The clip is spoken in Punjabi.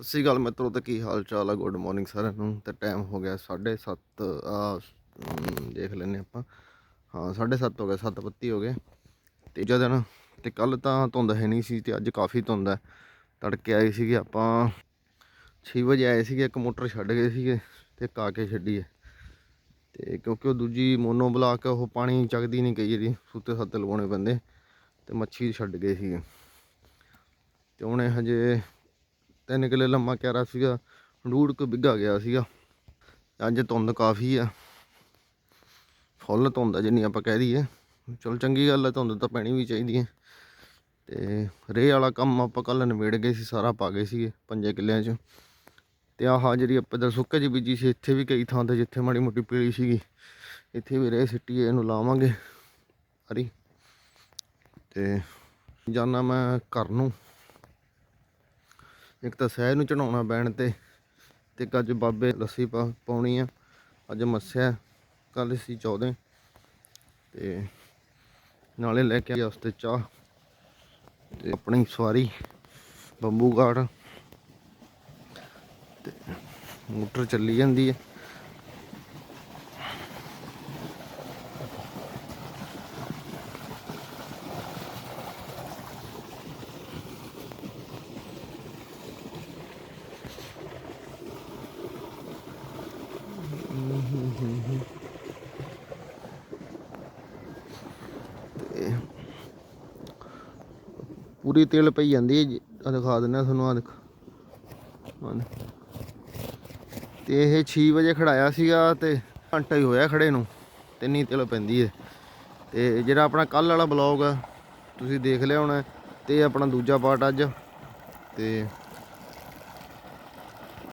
ਸਤਿ ਸ਼੍ਰੀ ਅਕਾਲ ਮਿੱਤਰੋ ਤੇ ਕੀ ਹਾਲ ਚਾਲ ਆ? ਗੁੱਡ ਮਾਰਨਿੰਗ ਸਾਰਿਆਂ ਨੂੰ। ਤੇ ਟਾਈਮ ਹੋ ਗਿਆ 7:30 ਆ ਅਮ, ਦੇਖ ਲੈਨੇ ਆਪਾਂ। ਹਾਂ 7:30 ਹੋ ਗਿਆ 7 ਬੱਤੀ ਹੋ ਗਏ। ਤੀਜਾ ਦਿਨ ਤੇ ਕੱਲ ਤਾਂ ਧੁੰਦ ਹੈ ਨਹੀਂ ਸੀ ਤੇ ਅੱਜ ਕਾਫੀ ਧੁੰਦ ਹੈ। ਤੜਕੇ ਆਏ ਸੀਗੇ ਆਪਾਂ 6 ਵਜੇ ਆਏ ਸੀਗੇ ਇੱਕ ਮੋਟਰ ਛੱਡ ਗਏ ਸੀਗੇ ਤੇ ਇੱਕ ਕੇ ਛੱਡੀ ਹੈ। ਤੇ ਕਿਉਂਕਿ ਉਹ ਦੂਜੀ ਮੋਨੋ ਬਲਾਕ ਉਹ ਪਾਣੀ ਚੱਕਦੀ ਨਹੀਂ ਕਈ ਜਿਹੜੀ ਸੁੱਤੇ ਸੱਤੇ ਲਵਾਉਣੇ ਪੈਂਦੇ। ਤੇ ਮੱਛੀ ਛੱਡ ਗਏ ਸੀਗੇ। ਤੇ ਉਹਨੇ ਹਜੇ ਤਿੰਨ ਕਿੱਲੇ ਲੰਮਾ ਕਿਆਰਾ ਸੀਗਾ ਡੂੜ ਕੁ ਬਿੱਗਾ ਗਿਆ ਸੀਗਾ। ਅੱਜ ਧੁੰਦ ਕਾਫੀ ਆ। ਫੁੱਲ ਧੁੰਦ ਆ ਜਿੰਨੀ ਆਪਾਂ ਕਹਿ ਦਈਏ। ਚਲ ਚੰਗੀ ਗੱਲ ਹੈ ਧੁੰਦ ਤਾਂ ਪੈਣੀ ਵੀ ਚਾਹੀਦੀ ਹੈ ਤੇ ਰੇਹ ਵਾਲਾ ਕੰਮ ਆਪਾਂ ਕੱਲ ਨਿਬੇੜ ਗਏ ਸੀ, ਸਾਰਾ ਪਾ ਗਏ ਸੀਗੇ ਪੰਜੇ ਕਿੱਲਿਆਂ 'ਚ। ਤੇ ਆਹ ਜਿਹੜੀ ਆਪਾਂ ਇਧਰ ਸੁੱਕੇ ਜੀ ਬੀਜੀ ਸੀ, ਇੱਥੇ ਵੀ ਕਈ ਥਾਂ ਤੇ ਜਿੱਥੇ ਮਾੜੀ ਮੋਟੀ ਪੀਲੀ ਸੀਗੀ, ਇੱਥੇ ਵੀ ਰੇਹ ਸਿੱਟੀ ਇਹਨੂੰ ਲਾਵਾਂਗੇ। ਹਰੀ। ਤੇ ਜਾਣਾ ਮੈਂ ਘਰ ਨੂੰ। ਇੱਕ ਤਾਂ ਸਹਿ ਨੂੰ ਚੜਾਉਣਾ ਬੈਣ ਤੇ ਤੇ ਇੱਕ ਅੱਜ ਬਾਬੇ ਲੱਸੀ ਪਾ ਪਾਉਣੀ ਆ। ਅੱਜ ਮੱਸਿਆ ਕੱਲ ਸੀ 14 ਤੇ ਨਾਲੇ ਲੈ ਕੇ ਆਇਆ ਉਸਤੇ ਚਾਹ ਤੇ ਆਪਣੀ ਸਵਾਰੀ, ਬੰਬੂ ਗਾਰਡ ਤੇ ਮੋਟਰ ਚੱਲੀ ਜਾਂਦੀ ਹੈ ਤੇ ਪੂਰੀ ਤਿਲ ਪਈ ਜਾਂਦੀ ਹੈ ਜੀ। ਆਹ ਦਿਖਾ ਦਿੰਦਾ ਤੁਹਾਨੂੰ ਆ ਦੇਖ। ਤੇ ਇਹ 6 ਵਜੇ ਖੜਾਇਆ ਸੀਗਾ ਤੇ ਘੰਟਾ ਹੀ ਹੋਇਆ ਖੜੇ ਨੂੰ, ਤਿੰਨੀ ਤਿਲ ਪੈਂਦੀ ਹੈ। ਤੇ ਜਿਹੜਾ ਆਪਣਾ ਕੱਲ ਵਾਲਾ ਬਲੌਗ ਆ, ਤੁਸੀਂ ਦੇਖ ਲਿਆ ਹੋਣਾ, ਤੇ ਆਪਣਾ ਦੂਜਾ ਪਾਰਟ ਅੱਜ। ਤੇ